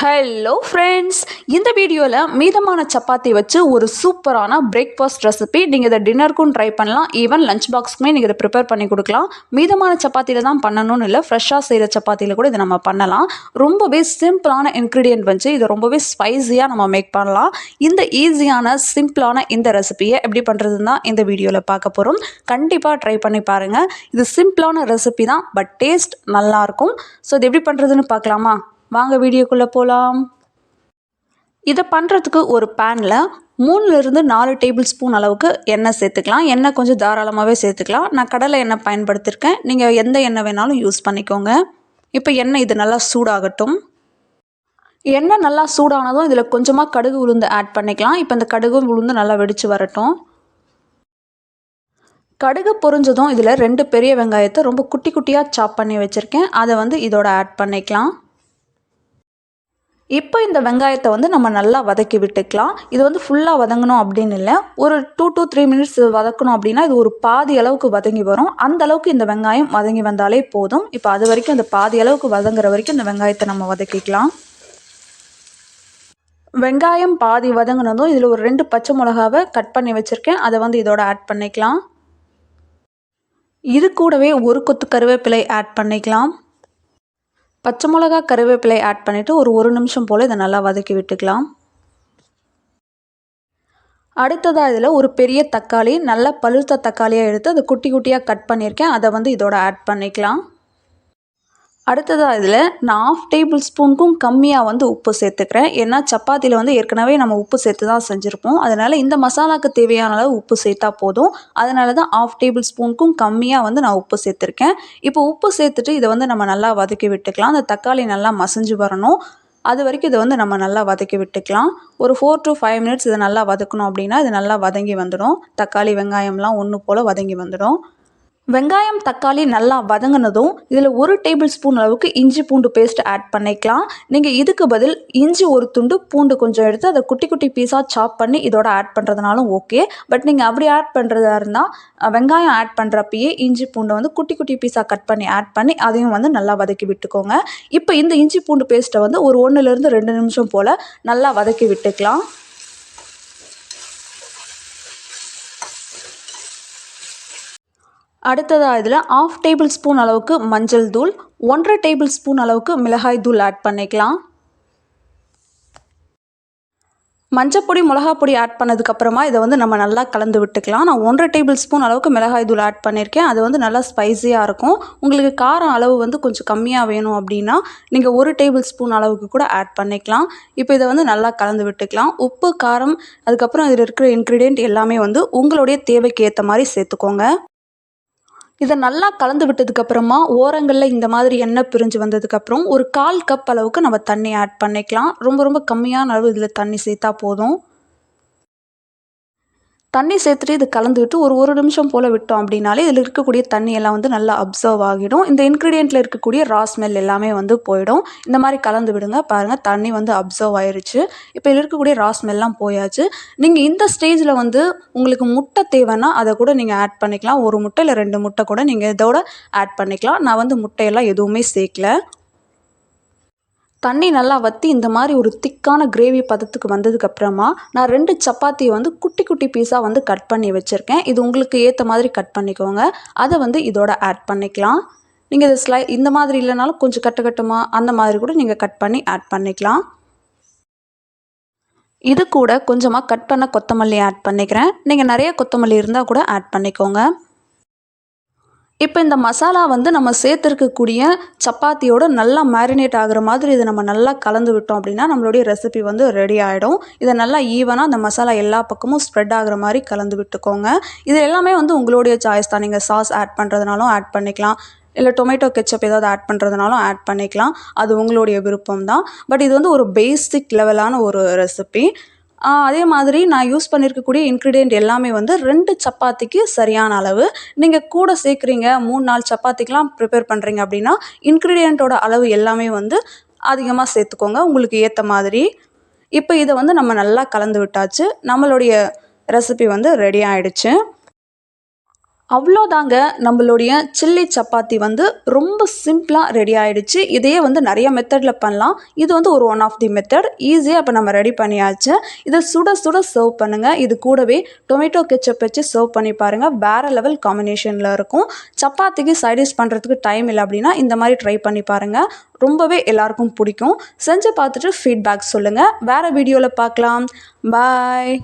Hello friends இந்த வீடியோவில் மீதமான சப்பாத்தி வச்சு ஒரு சூப்பரான பிரேக்ஃபாஸ்ட் ரெசிபி நீங்கள் இதை டின்னருக்கும் ட்ரை பண்ணலாம். ஈவன் லஞ்ச் பாக்ஸ்க்குமே நீங்கள் இதை ப்ரிப்பேர் பண்ணி கொடுக்கலாம். மீதமான சப்பாத்தியில் தான் பண்ணணும்னு இல்லை ஃப்ரெஷ்ஷாக செய்கிற சப்பாத்தியில் கூட இதை நம்ம பண்ணலாம். ரொம்பவே சிம்பிளான இன்க்ரீடியன்ட் வச்சு இதை ரொம்பவே ஸ்பைஸியாக நம்ம மேக் பண்ணலாம். இந்த ஈஸியான சிம்பிளான இந்த ரெசிபியை எப்படி பண்ணுறதுன்னு தான் இந்த வீடியோவில் பார்க்க போகிறோம் கண்டிப்பாக ட்ரை பண்ணி பாருங்கள் இது சிம்பிளான ரெசிபி தான் பட் டேஸ்ட் நல்லாயிருக்கும் ஸோ இது எப்படி பண்ணுறதுன்னு பார்க்கலாமா? வாங்க வீடியோக்குள்ளே போகலாம் இதை பண்ணுறதுக்கு ஒரு பேனில் மூணுலேருந்து நாலு டேபிள் ஸ்பூன் அளவுக்கு எண்ணெய் சேர்த்துக்கலாம். எண்ணெய் கொஞ்சம் தாராளமாகவே சேர்த்துக்கலாம். நான் கடலை எண்ணெய் பயன்படுத்தியிருக்கேன் நீங்கள் எந்த எண்ணெய் வேணாலும் யூஸ் பண்ணிக்கோங்க. இப்போ எண்ணெய் இது நல்லா சூடாகட்டும். எண்ணெய் நல்லா சூடானதும் இதில் கொஞ்சமாக கடுகு உளுந்து ஆட் பண்ணிக்கலாம். இப்போ இந்த கடுகு உளுந்து நல்லா வெடித்து வரட்டும். கடுகு பொரிஞ்சதும் இதில் ரெண்டு பெரிய வெங்காயத்தை ரொம்ப குட்டி குட்டியாக சாப் பண்ணி வச்சுருக்கேன். அதை வந்து இதோட ஆட் பண்ணிக்கலாம். இப்போ இந்த வெங்காயத்தை வந்து நம்ம நல்லா வதக்கி விட்டுக்கலாம். இது வந்து ஃபுல்லாக வதங்கணும் அப்படின்னு இல்லை. ஒரு டூ டூ த்ரீ மினிட்ஸ் வதக்கணும் அப்படின்னா இது ஒரு பாதி அளவுக்கு வதங்கி வரும். அந்த அளவுக்கு இந்த வெங்காயம் வதங்கி வந்தாலே போதும். இப்போ அது வரைக்கும் அந்த பாதி அளவுக்கு வதங்குற வரைக்கும் இந்த வெங்காயத்தை நம்ம வதக்கிக்கலாம். வெங்காயம் பாதி வதங்கினதும் இதில் ஒரு ரெண்டு பச்சை மிளகாவை கட் பண்ணி வச்சுருக்கேன். அதை வந்து இதோட ஆட் பண்ணிக்கலாம். இது கூடவே ஒரு கொத்து கருவேப்பிலை ஆட் பண்ணிக்கலாம். பச்சை மிளகா கருவேப்பிலை ஆட் பண்ணிவிட்டு ஒரு ஒரு நிமிஷம் போல் இதை நல்லா வதக்கி விட்டுக்கலாம். அடுத்ததாக இதில் ஒரு பெரிய தக்காளி நல்லா பழுத்த தக்காளியாக எடுத்து அதை குட்டி குட்டியாக கட் பண்ணியிருக்கேன். அதை வந்து இதோட ஆட் பண்ணிக்கலாம். அடுத்ததாக இதில் நான் ஆஃப் டேபிள் ஸ்பூனுக்கும் கம்மியாக வந்து உப்பு சேர்த்துக்கிறேன். ஏன்னா சப்பாத்தியில் வந்து ஏற்கனவே நம்ம உப்பு சேர்த்து தான் செஞ்சுருப்போம். அதனால் இந்த மசாலாவுக்கு தேவையான அளவு உப்பு சேர்த்தா போதும். அதனால தான் ஆஃப் டேபிள் ஸ்பூனுக்கும் கம்மியாக வந்து நான் உப்பு சேர்த்துருக்கேன். இப்போ உப்பு சேர்த்துட்டு இதை வந்து நம்ம நல்லா வதக்கி விட்டுக்கலாம். அந்த தக்காளி நல்லா மசிஞ்சு வரணும். அது வரைக்கும் இதை வந்து நம்ம நல்லா வதக்கி விட்டுக்கலாம். ஒரு ஃபோர் டு ஃபைவ் மினிட்ஸ் இதை நல்லா வதக்கணும் அப்படின்னா இது நல்லா வதங்கி வந்துடும். தக்காளி வெங்காயம்லாம் ஒன்று போல் வதங்கி வந்துடும். வெங்காயம் தக்காளி நல்லா வதங்கினதும் இதில் ஒரு டேபிள் ஸ்பூன் அளவுக்கு இஞ்சி பூண்டு பேஸ்ட் ஆட் பண்ணிக்கலாம். நீங்கள் இதுக்கு பதில் இஞ்சி ஒரு துண்டு பூண்டு கொஞ்சம் எடுத்து அதை குட்டி குட்டி பீஸாக சாப் பண்ணி இதோட ஆட் பண்ணுறதுனாலும் ஓகே பட் நீங்கள் அப்படி ஆட் பண்ணுறதா இருந்தால் வெங்காயம் ஆட் பண்ணுறப்பயே இஞ்சி பூண்டை வந்து குட்டி குட்டி பீஸாக கட் பண்ணி ஆட் பண்ணி அதையும் வந்து நல்லா வதக்கி விட்டுக்கோங்க. இப்போ இந்த இஞ்சி பூண்டு பேஸ்ட்டை வந்து ஒரு ஒன்றுலேருந்து ரெண்டு நிமிஷம் போல் நல்லா வதக்கி விட்டுக்கலாம். அடுத்ததாக இதில் ஆஃப் டேபிள் ஸ்பூன் அளவுக்கு மஞ்சள் தூள் ஒன்றரை டேபிள் ஸ்பூன் அளவுக்கு மிளகாய் தூள் ஆட் பண்ணிக்கலாம். மஞ்சப்பொடி மிளகாப்பொடி ஆட் பண்ணதுக்கப்புறமா இதை வந்து நம்ம நல்லா கலந்து விட்டுக்கலாம். நான் ஒன்றரை டேபிள் ஸ்பூன் அளவுக்கு மிளகாய் தூள் ஆட் பண்ணியிருக்கேன் அது வந்து நல்லா ஸ்பைஸியாக இருக்கும். உங்களுக்கு காரம் அளவு வந்து கொஞ்சம் கம்மியாக வேணும் அப்படின்னா நீங்கள் ஒரு டேபிள் ஸ்பூன் அளவுக்கு கூட ஆட் பண்ணிக்கலாம். இப்போ இதை வந்து நல்லா கலந்து விட்டுக்கலாம். உப்பு காரம் அதுக்கப்புறம் இதில் இருக்கிற இன்க்ரீடியன்ட் எல்லாமே வந்து உங்களுடைய தேவைக்கு ஏற்ற மாதிரி சேர்த்துக்கோங்க. இதை நல்லா கலந்து விட்டதுக்கப்புறமா ஓரங்களில் இந்த மாதிரி எண்ணெய் பிரிஞ்சு வந்ததுக்கப்புறம் ஒரு கால் கப் அளவுக்கு நம்ம தண்ணி ஆட் பண்ணிக்கலாம். ரொம்ப ரொம்ப கம்மியான அளவு இதில் தண்ணி சேர்த்தா போதும். தண்ணி சேர்த்துட்டு இது கலந்து விட்டு ஒரு ஒரு நிமிஷம் போல் விட்டோம் அப்படின்னாலே இதில் இருக்கக்கூடிய தண்ணி எல்லாம் வந்து நல்லா அப்சர்வ் ஆகிடும். இந்த இன்க்ரீடியண்ட்டில் இருக்கக்கூடிய ரா ஸ்மெல் எல்லாமே வந்து போயிடும். இந்த மாதிரி கலந்து விடுங்க. பாருங்கள் தண்ணி வந்து அப்சர்வ் ஆயிருச்சு. இப்போ இதில் இருக்கக்கூடிய ரா ஸ்மெல்லாம் போயாச்சு. நீங்கள் இந்த ஸ்டேஜில் வந்து உங்களுக்கு முட்டை தேவைன்னா அதை கூட நீங்கள் ஆட் பண்ணிக்கலாம். ஒரு முட்டை இல்லை ரெண்டு முட்டை கூட நீங்கள் இதோட ஆட் பண்ணிக்கலாம். நான் வந்து முட்டையெல்லாம் எதுவுமே சேர்க்கல. தண்ணி நல்லா வற்றி இந்த மாதிரி ஒரு திக்கான கிரேவி பதத்துக்கு வந்ததுக்கப்புறமா நான் ரெண்டு சப்பாத்தியை வந்து குட்டி குட்டி பீஸாக வந்து கட் பண்ணி வச்சுருக்கேன். இது உங்களுக்கு ஏற்ற மாதிரி கட் பண்ணிக்கோங்க. அதை வந்து இதோட ஆட் பண்ணிக்கலாம். நீங்கள் இது ஸ்லை இந்த மாதிரி இல்லைனாலும் கொஞ்சம் கட்டு கட்டுமா அந்த மாதிரி கூட நீங்கள் கட் பண்ணி ஆட் பண்ணிக்கலாம். இது கூட கொஞ்சமாக கட் பண்ண கொத்தமல்லி ஆட் பண்ணிக்கிறேன். நீங்கள் நிறைய கொத்தமல்லி இருந்தால் கூட ஆட் பண்ணிக்கோங்க. இப்போ இந்த மசாலா வந்து நம்ம சேர்த்துருக்கக்கூடிய சப்பாத்தியோடு நல்லா மேரினேட் ஆகிற மாதிரி இதை நம்ம நல்லா கலந்து விட்டோம் அப்படின்னா நம்மளுடைய ரெசிபி வந்து ரெடி ஆகிடும் இதை நல்லா ஈவனாக அந்த மசாலா எல்லா பக்கமும் ஸ்ப்ரெட் ஆகிற மாதிரி கலந்து விட்டுக்கோங்க. இது எல்லாமே வந்து உங்களுடைய சாய்ஸ் தான். நீங்கள் சாஸ் ஆட் பண்ணுறதுனாலும் ஆட் பண்ணிக்கலாம். இல்லை டொமேட்டோ கெச்சப் ஏதாவது ஆட் பண்ணுறதுனாலும் ஆட் பண்ணிக்கலாம். அது உங்களுடைய விருப்பம் தான். பட் இது வந்து ஒரு பேசிக் லெவலான ஒரு ரெசிபி அதே மாதிரி நான் யூஸ் பண்ணியிருக்கக்கூடிய இன்க்ரீடியண்ட் எல்லாமே வந்து ரெண்டு சப்பாத்திக்கு சரியான அளவு. நீங்கள் கூட சேர்க்குறீங்க மூணு நாலு சப்பாத்திக்கெலாம் ப்ரிப்பேர் பண்ணுறீங்க அப்படின்னா இன்க்ரீடியண்ட்டோட அளவு எல்லாமே வந்து அதிகமாக சேர்த்துக்கோங்க. உங்களுக்கு ஏற்ற மாதிரி. இப்போ இதை வந்து நம்ம நல்லா கலந்து விட்டாச்சு. நம்மளுடைய ரெசிபி வந்து ரெடி ஆகிடுச்சு அவ்வளோதாங்க நம்மளுடைய சில்லி சப்பாத்தி வந்து ரொம்ப சிம்பிளாக ரெடி ஆகிடுச்சு இதையே வந்து நிறைய மெத்தடில் பண்ணலாம். இது வந்து ஒரு ஒன் ஆஃப் தி மெத்தட் ஈஸியாக இப்போ நம்ம ரெடி பண்ணியாச்சு. இதை சுட சுட சர்வ் பண்ணுங்கள் இது கூடவே டொமேட்டோ கெச்சப் வச்சு சர்வ் பண்ணி பாருங்கள் வேறு லெவல் காம்பினேஷனில் இருக்கும். சப்பாத்திக்கு சைடிஷ் பண்ணுறதுக்கு டைம் இல்லை அப்படின்னா இந்த மாதிரி ட்ரை பண்ணி பாருங்கள் ரொம்பவே எல்லாருக்கும் பிடிக்கும். செஞ்சு பார்த்துட்டு ஃபீட்பேக் சொல்லுங்கள் வேறு வீடியோவில் பார்க்கலாம். பாய்